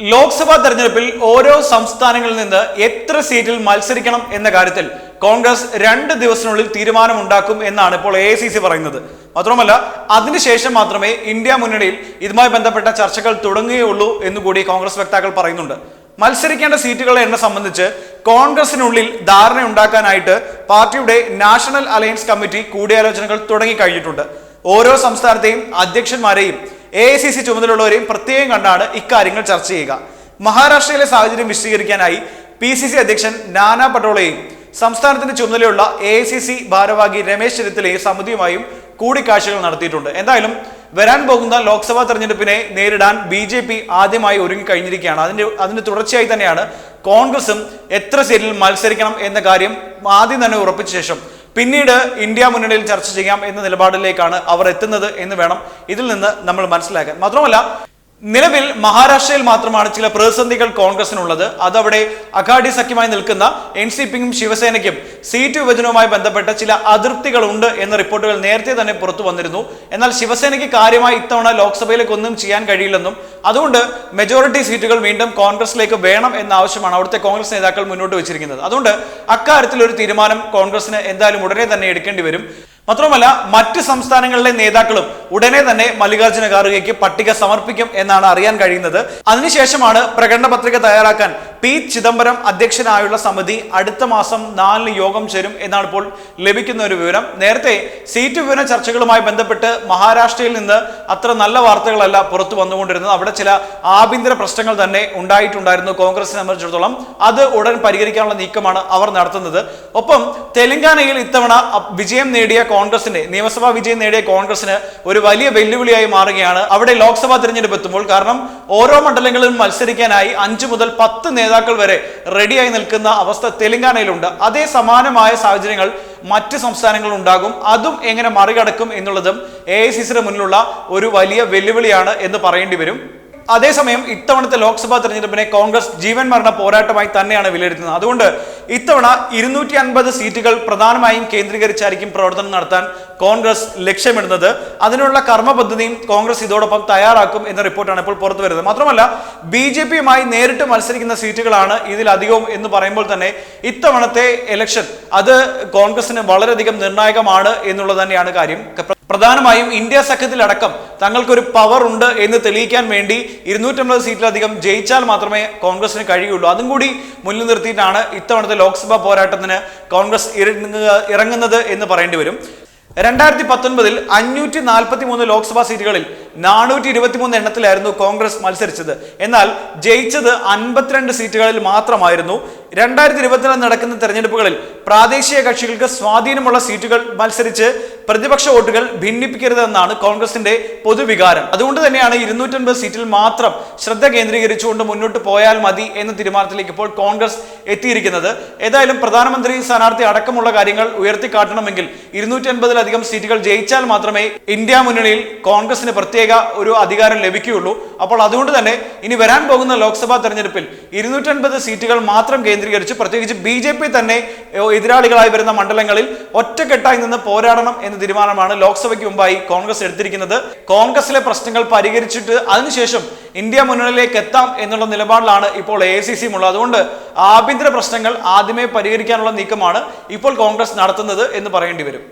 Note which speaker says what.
Speaker 1: ലോക്സഭാ തെരഞ്ഞെടുപ്പിൽ ഓരോ സംസ്ഥാനങ്ങളിൽ നിന്ന് എത്ര സീറ്റിൽ മത്സരിക്കണം എന്ന കാര്യത്തിൽ കോൺഗ്രസ് രണ്ട് ദിവസത്തിനുള്ളിൽ തീരുമാനമുണ്ടാക്കും എന്നാണ് ഇപ്പോൾ എ പറയുന്നത്. മാത്രമല്ല അതിനുശേഷം മാത്രമേ ഇന്ത്യ മുന്നണിയിൽ ഇതുമായി ബന്ധപ്പെട്ട ചർച്ചകൾ തുടങ്ങുകയുള്ളൂ എന്നുകൂടി കോൺഗ്രസ് വക്താക്കൾ പറയുന്നുണ്ട്. മത്സരിക്കേണ്ട സീറ്റുകളുടെ എണ്ണം സംബന്ധിച്ച് കോൺഗ്രസിനുള്ളിൽ ധാരണ ഉണ്ടാക്കാനായിട്ട് പാർട്ടിയുടെ നാഷണൽ അലയൻസ് കമ്മിറ്റി കൂടിയാലോചനകൾ തുടങ്ങിക്കഴിഞ്ഞിട്ടുണ്ട്. ഓരോ സംസ്ഥാനത്തെയും അധ്യക്ഷന്മാരെയും എ ഐ സി സി ചുമതലയുള്ളവരെയും പ്രത്യേകം കണ്ടാണ് ഇക്കാര്യങ്ങൾ ചർച്ച ചെയ്യുക. മഹാരാഷ്ട്രയിലെ സാഹചര്യം വിശദീകരിക്കാനായി പി സി സി അധ്യക്ഷൻ നാനാ പട്ടോളയും സംസ്ഥാനത്തിന്റെ ചുമതലയുള്ള എ ഐ സി സി ഭാരവാഹി രമേശ് ചെന്നിത്തലയും സമിതിയുമായും കൂടിക്കാഴ്ചകൾ നടത്തിയിട്ടുണ്ട്. എന്തായാലും വരാൻ പോകുന്ന ലോക്സഭാ തെരഞ്ഞെടുപ്പിനെ നേരിടാൻ ബി ജെ പി ആദ്യമായി ഒരുങ്ങിക്കഴിഞ്ഞിരിക്കുകയാണ്. അതിന്റെ അതിന്റെ തുടർച്ചയായി തന്നെയാണ് കോൺഗ്രസും എത്ര സീറ്റിൽ മത്സരിക്കണം എന്ന കാര്യം ആദ്യം തന്നെ ഉറപ്പിച്ച ശേഷം പിന്നീട് ഇന്ത്യ മുന്നണിയിൽ ചർച്ച ചെയ്യാം എന്ന നിലപാടിലേക്കാണ് അവർ എത്തുന്നത് എന്ന് വേണം ഇതിൽ നിന്ന് നമ്മൾ മനസ്സിലാക്കാൻ. മാത്രമല്ല നിലവിൽ മഹാരാഷ്ട്രയിൽ മാത്രമാണ് ചില പ്രതിസന്ധികൾ കോൺഗ്രസിനുള്ളത്. അതവിടെ അഘാഡി സഖ്യമായി നിൽക്കുന്ന എൻ സി പിക്കും ശിവസേനയ്ക്കും സീറ്റ് വിഭജനവുമായി ബന്ധപ്പെട്ട ചില അതൃപ്തികളുണ്ട് എന്ന റിപ്പോർട്ടുകൾ നേരത്തെ തന്നെ പുറത്തു വന്നിരുന്നു. എന്നാൽ ശിവസേനയ്ക്ക് കാര്യമായി ഇത്തവണ ലോക്സഭയിലേക്ക് ഒന്നും ചെയ്യാൻ കഴിയില്ലെന്നും അതുകൊണ്ട് മെജോറിറ്റി സീറ്റുകൾ വീണ്ടും കോൺഗ്രസിലേക്ക് വേണം എന്ന ആവശ്യമാണ് അവിടുത്തെ കോൺഗ്രസ് നേതാക്കൾ മുന്നോട്ട് വെച്ചിരിക്കുന്നത്. അതുകൊണ്ട് അക്കാര്യത്തിൽ ഒരു തീരുമാനം കോൺഗ്രസിന് എന്തായാലും ഉടനെ തന്നെ എടുക്കേണ്ടി വരും. മാത്രമല്ല മറ്റ് സംസ്ഥാനങ്ങളിലെ നേതാക്കളും ഉടനെ തന്നെ മല്ലികാർജുന ഖാർഗെക്ക് പട്ടിക സമർപ്പിക്കും എന്നാണ് അറിയാൻ കഴിയുന്നത്. അതിനുശേഷമാണ് പ്രകടന പത്രിക തയ്യാറാക്കാൻ പി ചിദംബരം അധ്യക്ഷനായുള്ള സമിതി അടുത്ത മാസം നാലിന് യോഗം ചേരും എന്നാണ് ഇപ്പോൾ ലഭിക്കുന്ന ഒരു വിവരം. നേരത്തെ സീറ്റ് വിവരം ചർച്ചകളുമായി ബന്ധപ്പെട്ട് മഹാരാഷ്ട്രയിൽ നിന്ന് അത്ര നല്ല വാർത്തകളല്ല പുറത്തു വന്നുകൊണ്ടിരുന്നത്. അവിടെ ചില ആഭ്യന്തര പ്രശ്നങ്ങൾ തന്നെ ഉണ്ടായിട്ടുണ്ടായിരുന്നു കോൺഗ്രസിനെ സംബന്ധിച്ചിടത്തോളം. അത് ഉടൻ പരിഹരിക്കാനുള്ള നീക്കമാണ് അവർ നടത്തുന്നത്. ഒപ്പം തെലങ്കാനയിൽ ഇത്തവണ വിജയം നേടിയ കോൺഗ്രസിന്റെ നിയമസഭാ വിജയം നേടിയ കോൺഗ്രസിന് ഒരു വലിയ വെല്ലുവിളിയായി മാറുകയാണ് അവിടെ ലോക്സഭാ തിരഞ്ഞെടുപ്പ് എത്തുമ്പോൾ. കാരണം ഓരോ മണ്ഡലങ്ങളിലും മത്സരിക്കാനായി അഞ്ചു മുതൽ പത്ത് നേതാക്കൾ വരെ റെഡിയായി നിൽക്കുന്ന അവസ്ഥ തെലങ്കാനയിലുണ്ട്. അതേ സമാനമായ സാഹചര്യങ്ങൾ മറ്റ് സംസ്ഥാനങ്ങളിൽ ഉണ്ടാകും. അതും എങ്ങനെ മറികടക്കും എന്നുള്ളതും എ ഐ സി സിയുടെ മുന്നിലുള്ള ഒരു വലിയ വെല്ലുവിളിയാണ് എന്ന് പറയേണ്ടി വരും. അതേസമയം ഇത്തവണത്തെ ലോക്സഭാ തെരഞ്ഞെടുപ്പിനെ കോൺഗ്രസ് ജീവൻ മരണ പോരാട്ടമായി തന്നെയാണ് വിലയിരുത്തുന്നത്. അതുകൊണ്ട് ഇത്തവണ ഇരുന്നൂറ്റി അൻപത് സീറ്റുകൾ പ്രധാനമായും കേന്ദ്രീകരിച്ചായിരിക്കും പ്രവർത്തനം നടത്താൻ കോൺഗ്രസ് ലക്ഷ്യമിടുന്നത്. അതിനുള്ള കർമ്മപദ്ധതിയും കോൺഗ്രസ് ഇതോടൊപ്പം തയ്യാറാക്കും എന്ന റിപ്പോർട്ടാണ് ഇപ്പോൾ പുറത്തു വരുന്നത്. മാത്രമല്ല ബി ജെ പിയുമായി നേരിട്ട് മത്സരിക്കുന്ന സീറ്റുകളാണ് ഇതിലധികവും എന്ന് പറയുമ്പോൾ തന്നെ ഇത്തവണത്തെ ഇലക്ഷൻ അത് കോൺഗ്രസിന് വളരെയധികം നിർണായകമാണ് എന്നുള്ളത് തന്നെയാണ് കാര്യം. പ്രധാനമായും ഇന്ത്യ സഖ്യത്തിലടക്കം തങ്ങൾക്കൊരു പവർ ഉണ്ട് എന്ന് തെളിയിക്കാൻ വേണ്ടി ഇരുന്നൂറ്റമ്പത് സീറ്റിലധികം ജയിച്ചാൽ മാത്രമേ കോൺഗ്രസിന് കഴിയുള്ളൂ. അതും കൂടി മുന്നിൽ നിർത്തിയിട്ടാണ് ഇത്തവണത്തെ ലോക്സഭാ പോരാട്ടത്തിന് കോൺഗ്രസ് ഇറങ്ങുന്നത് എന്ന് പറയേണ്ടി വരും. രണ്ടായിരത്തി പത്തൊൻപതിൽ അഞ്ഞൂറ്റി നാൽപ്പത്തി മൂന്ന് ലോക്സഭാ സീറ്റുകളിൽ നാനൂറ്റി ഇരുപത്തിമൂന്ന് എണ്ണത്തിലായിരുന്നു കോൺഗ്രസ് മത്സരിച്ചത്. എന്നാൽ ജയിച്ചത് അൻപത്തിരണ്ട് സീറ്റുകളിൽ മാത്രമായിരുന്നു. രണ്ടായിരത്തി ഇരുപത്തിനാല് നടക്കുന്ന തെരഞ്ഞെടുപ്പുകളിൽ പ്രാദേശിക കക്ഷികൾക്ക് സ്വാധീനമുള്ള സീറ്റുകൾ മത്സരിച്ച് പ്രതിപക്ഷ വോട്ടുകൾ ഭിന്നിപ്പിക്കരുതെന്നാണ് കോൺഗ്രസിന്റെ പൊതുവികാരം. അതുകൊണ്ട് തന്നെയാണ് ഇരുന്നൂറ്റൻപത് സീറ്റിൽ മാത്രം ശ്രദ്ധ കേന്ദ്രീകരിച്ചുകൊണ്ട് മുന്നോട്ട് പോയാൽ മതി എന്ന തീരുമാനത്തിലേക്ക് ഇപ്പോൾ കോൺഗ്രസ് എത്തിയിരിക്കുന്നത്. ഏതായാലും പ്രധാനമന്ത്രി സ്ഥാനാർത്ഥി അടക്കമുള്ള കാര്യങ്ങൾ ഉയർത്തിക്കാട്ടണമെങ്കിൽ ഇരുന്നൂറ്റി അൻപതിലധികം സീറ്റുകൾ ജയിച്ചാൽ മാത്രമേ ഇന്ത്യ മുന്നണിയിൽ കോൺഗ്രസിന് പ്രത്യേക ഒരു അധികാരം ലഭിക്കുകയുള്ളൂ. അപ്പോൾ അതുകൊണ്ട് തന്നെ ഇനി വരാൻ പോകുന്ന ലോക്സഭാ തെരഞ്ഞെടുപ്പിൽ ഇരുന്നൂറ്റൻപത് സീറ്റുകൾ മാത്രം കേന്ദ്രീകരിച്ച് പ്രത്യേകിച്ച് ബി ജെ പി തന്നെ എതിരാളികളായി വരുന്ന മണ്ഡലങ്ങളിൽ ഒറ്റക്കെട്ടായി നിന്ന് പോരാടണം എന്ന തീരുമാനമാണ് ലോക്സഭയ്ക്ക് മുമ്പായി കോൺഗ്രസ് എടുത്തിരിക്കുന്നത്. കോൺഗ്രസിലെ പ്രശ്നങ്ങൾ പരിഹരിച്ചിട്ട് അതിനുശേഷം ഇന്ത്യ മുന്നണിയിലേക്ക് എത്താം എന്നുള്ള നിലപാടിലാണ് ഇപ്പോൾ എ സി സിയും ഉള്ളത്. അതുകൊണ്ട് ആഭ്യന്തര പ്രശ്നങ്ങൾ ആദ്യമേ പരിഹരിക്കാനുള്ള നീക്കമാണ് ഇപ്പോൾ കോൺഗ്രസ് നടത്തുന്നത് എന്ന് പറയേണ്ടി വരും.